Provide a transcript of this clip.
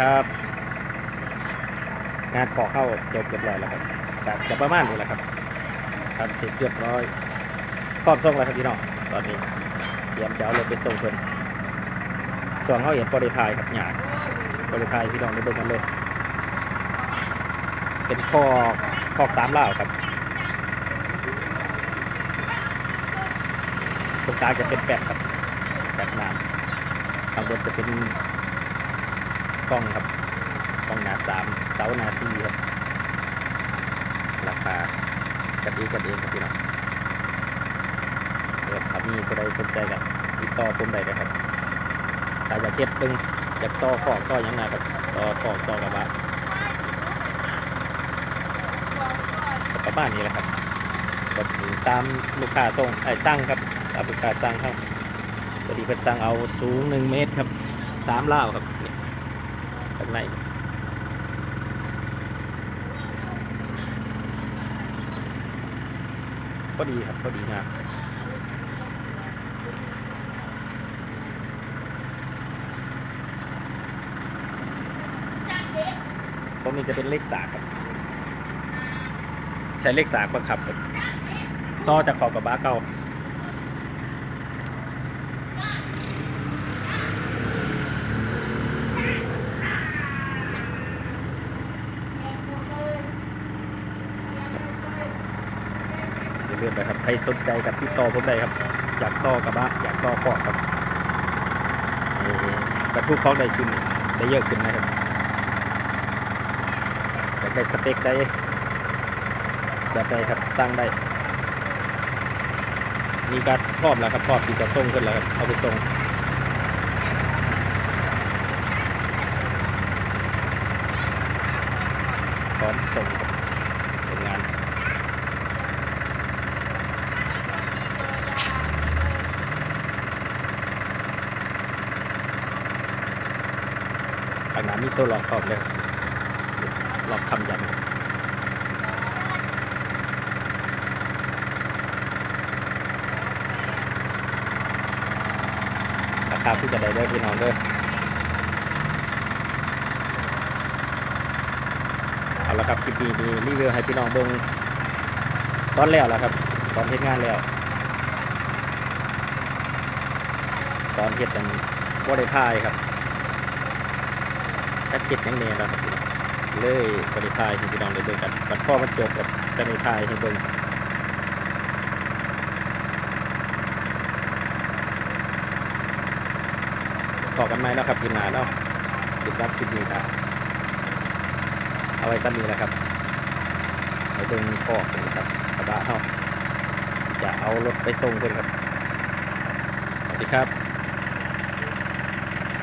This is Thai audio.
ครับ งานขอเข้าจบเรียบร้อยแล้วครับแต่จะประมาณนี้แหละครับทำเสร็จเรียบร้อยพร้อมส่งแล้วครับพี่น้องตอนนี้เตรียมจะเอารถไปส่งเพิ่นส่วนเขาเห็นบริทายครับหยาดบริทายพี่น้องได้เบิ่งกันเลยเป็นคอกคอกสามล่าครับตรงกลางจะเป็นแปดครับแปดน้ำข้างบนจะเป็น กล้องครับกล้องหนาสามเสาหนาสี่ครับ ราคากันเองกันเองครับพี่น้องเดี๋ยวถ้ามีผู้ใดสนใจกันติดต่อผมได้เลยครับถ้าอยากเก็บตึงอยากต่อข้อต่อยังไงครับต่อข้อต่อกระบะก็ประมาณนี้แหละครับกดสูงตามลูกค้าส่งไอ้สั่งครับตามลูกค้าสั่งครับพอดีเพิ่นสั่งเอาสูงหนึ่งเมตรครับสามเล่าครับ นี่ข้างในก็ดีครับก็ดีมากตรงนี้จะเป็นเลขสาครับ ใช้เลขสาประขับครับต่อจากขอบกระบะเก่า อย่าลืมนะครับ ใครสนใจกับติดต่อผมได้ครับ อยากต่อกระบะอยากต่อขอบครับเอ่อบรรทุกของได้ขึ้นได้เยอะขึ้นนะครับอยากได้สเปคได้แบบใดครับสร้างได้ มีการพร้อมแล้วครับพร้อมที่จะส่งขึ้นแล้วครับเอาไปส่งพร้อมส่งครับส่งงาน ทางน้ำมีตัวหลอกขอบเลยหลอกคำยันราคาที่จะได้ด้อพี่น้องด้อเอาละครับคลิปนี้มีรีวิวให้พี่น้องเบิ่งตอนแล้วแล้วครับ ตอนเฮ็ดงานแล้ว ตอนเฮ็ดเป็นบ่ได้ถ่ายครับ ถ้าคิดยังเนียแล้วครับพี่น้องเลยบริพายให้พี่น้องได้เบิ่งกันบัดพ่อมันจบกับจะมีพายให้เบิ่งต่อกันไหมแล้วครับกินนานแล้วคิดรับคิดดีครับเอาไว้ซ้ำนี้แหละครับไปเบิ่งคอกกันครับกระบะเฮาจะเอารถไปส่งเพิ่อนครับ สวัสดีครับ